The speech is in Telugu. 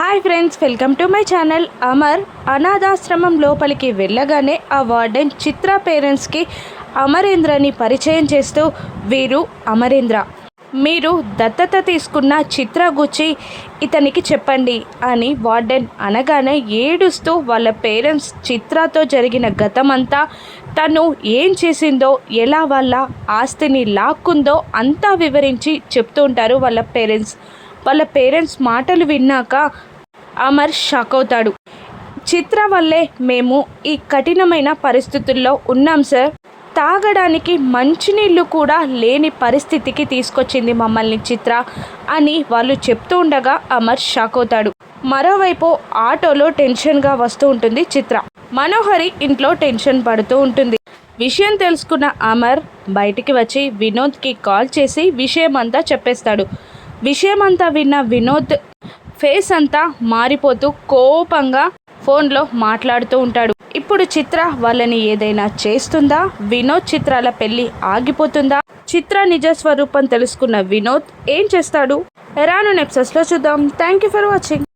Hi friends welcome to my channel. Amar అనాథాశ్రమం లోపలికి వెళ్ళగానే ఆ వార్డెన్ చిత్ర పేరెంట్స్కి అమరేంద్రని పరిచయం చేస్తూ వీరు అమరేంద్ర మీరు దత్తత తీసుకున్న చిత్ర గుచ్చి ఇతనికి చెప్పండి అని వార్డెన్ అనగానే ఏడుస్తూ వాళ్ళ పేరెంట్స్ చిత్రతో జరిగిన గతమంతా తను ఏం చేసిందో ఎలా వాళ్ళ ఆస్తిని లాక్కుందో అంతా వివరించి చెప్తూ ఉంటారు వాళ్ళ పేరెంట్స్. వాళ్ళ పేరెంట్స్ మాటలు విన్నాక అమర్ షాక్ అవుతాడు. చిత్ర వల్లే మేము ఈ కఠినమైన పరిస్థితుల్లో ఉన్నాం సార్. తాగడానికి మంచినీళ్ళు కూడా లేని పరిస్థితికి తీసుకొచ్చింది మమ్మల్ని చిత్ర అని వాళ్ళు చెప్తూ ఉండగా అమర్ షాక్ అవుతాడు. మరోవైపు ఆటోలో టెన్షన్గా వస్తూ ఉంటుంది చిత్ర. మనోహరి ఇంట్లో టెన్షన్ పడుతూ ఉంటుంది. విషయం తెలుసుకున్న అమర్ బయటికి వచ్చి వినోద్కి కాల్ చేసి విషయం అంతా చెప్పేస్తాడు. విషయమంతా విన్న వినోద్ ఫేస్ అంతా మారిపోతూ కోపంగా ఫోన్లో మాట్లాడుతూ ఉంటాడు. ఇప్పుడు చిత్ర వాళ్ళని ఏదైనా చేస్తుందా? వినోద్ చిత్రాల పెళ్ళి ఆగిపోతుందా? చిత్ర నిజ స్వరూపం తెలుసుకున్న వినోద్ ఏం చేస్తాడు? రాను నెప్సెస్లో చూద్దాం. Thank you for watching